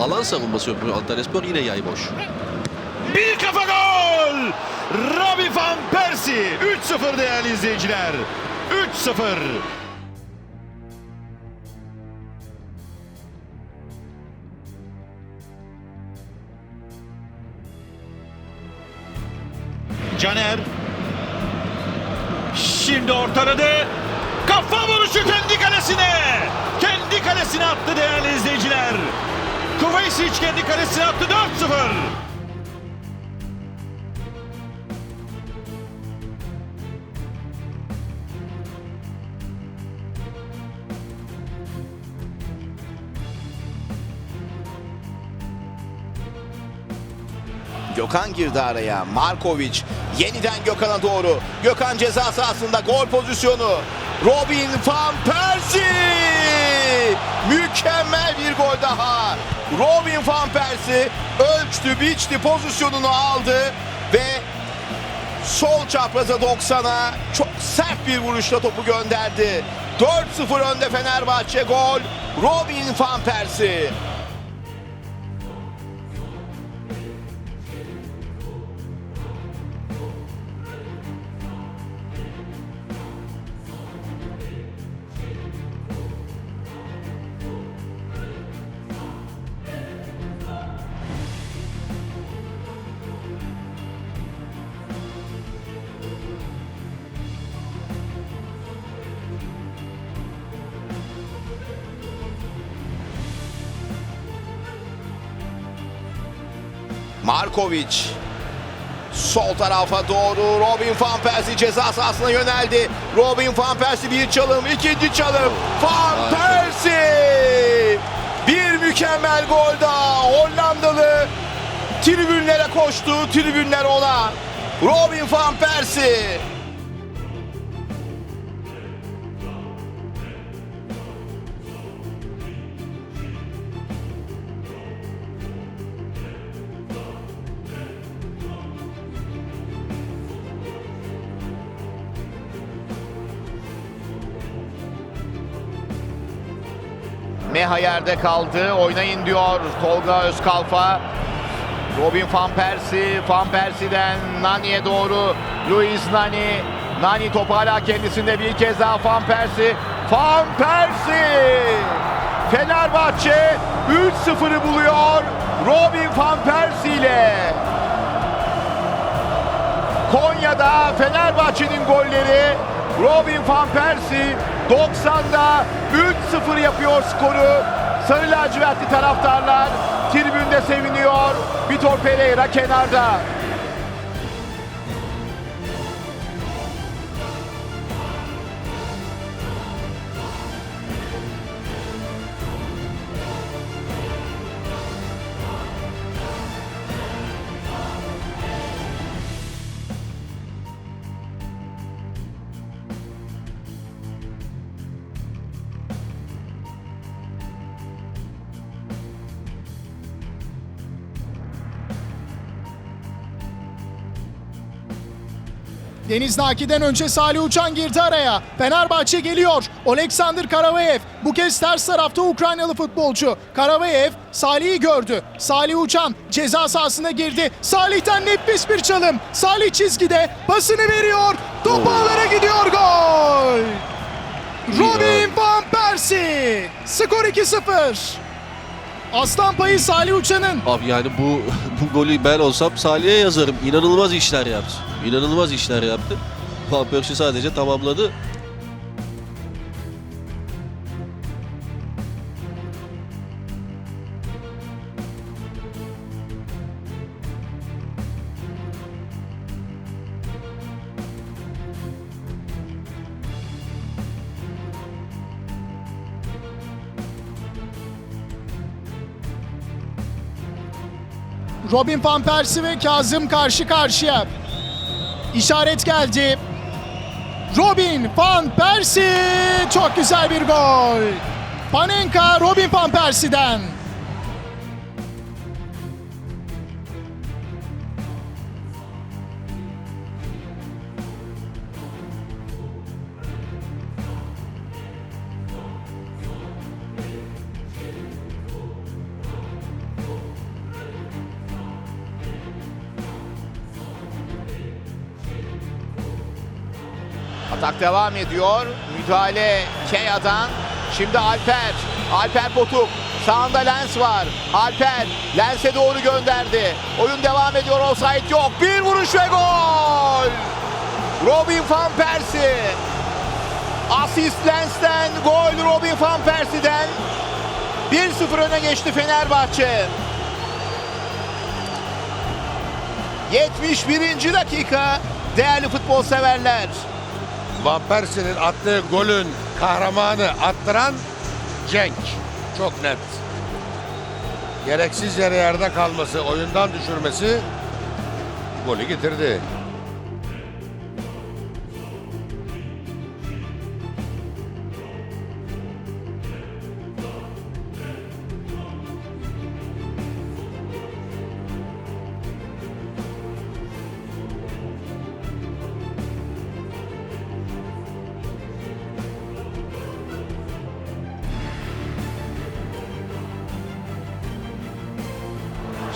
alan savunması yapıyor Antalyaspor yine yay boş. Bir kafa gol! Robin van Persie 3-0 değerli izleyiciler. 3-0. Caner Şimdi ortaladı. Kafa vuruşu kendi kalesine. Kendi kalesine attı değerli. Kuveysic kendi kalesine attı 4-0. Gökhan girdi araya. Markovic yeniden Gökhan'a doğru. Gökhan ceza sahasında gol pozisyonu. Robin van Persie! Mükemmel bir gol daha. Robin van Persie ölçtü, biçti, pozisyonunu aldı ve sol çapraza 90'a çok sert bir vuruşla topu gönderdi. 4-0 önde Fenerbahçe gol. Robin van Persie. Markovic sol tarafa doğru Robin van Persie ceza sahasına yöneldi. Robin van Persie bir çalım, ikinci çalım. Van Persie! Bir mükemmel gol daha. Hollandalı tribünlere koştu. Tribünler ona. Robin van Persie. Meha yerde kaldı. Oynayın diyor Tolga Özkalfa. Robin Van Persie, Van Persie'den Nani'ye doğru Luis Nani. Nani topu hala kendisinde bir kez daha Van Persie. Van Persie! Fenerbahçe 3-0'ı buluyor Robin Van Persie ile. Konya'da Fenerbahçe'nin golleri Robin van Persie 90'da 3-0 yapıyor skoru. Sarı lacivertli taraftarlar tribünde seviniyor. Vitor Pereira kenarda. Deniz Naki'den önce Salih Uçan girdi araya. Fenerbahçe geliyor. Oleksandr Karavayev. Bu kez ters tarafta Ukraynalı futbolcu. Karavayev Salih'i gördü. Salih Uçan ceza sahasına girdi. Salih'ten nefis bir çalım. Salih çizgide pasını veriyor. Top ağlara gidiyor gol. Robin van Persie. Skor 2-0. Aslan payı Salih Uçan'ın. Abi yani bu bu golü ben olsam Salih'e yazarım. İnanılmaz işler yaptı. İnanılmaz işler yaptı. Van Persie sadece tamamladı. Robin van Persie ve Kazım karşı karşıya. İşaret geldi. Robin van Persie çok güzel bir gol. Panenka Robin van Persie'den. Atak devam ediyor. Müdahale Kea'dan. Şimdi Alper. Alper Potuk. Sağında Lens var. Alper Lens'e doğru gönderdi. Oyun devam ediyor. Offside yok. Bir vuruş ve gol. Robin van Persie. Asist Lens'ten, gol Robin van Persie'den. 1-0 öne geçti Fenerbahçe. 71. dakika değerli futbol severler. Van Persie'nin attığı golün kahramanı attıran Cenk. Çok net. Gereksiz yere yerde kalması, oyundan düşürmesi golü getirdi.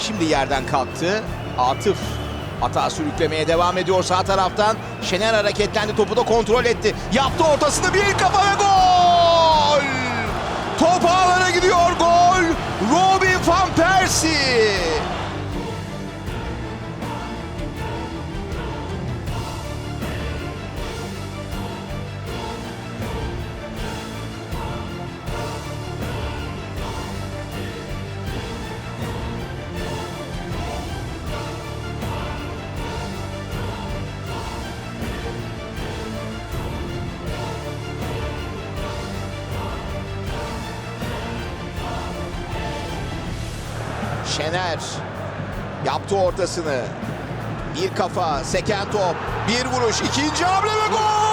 Şimdi yerden kalktı. Atıf hata sürüklemeye devam ediyor sağ taraftan. Şener hareketlendi topu da kontrol etti. Yaptı ortasını bir kafa ve gol! Top Şener yaptı ortasını. Bir kafa, seken top, bir vuruş, ikinci hamle ve gol!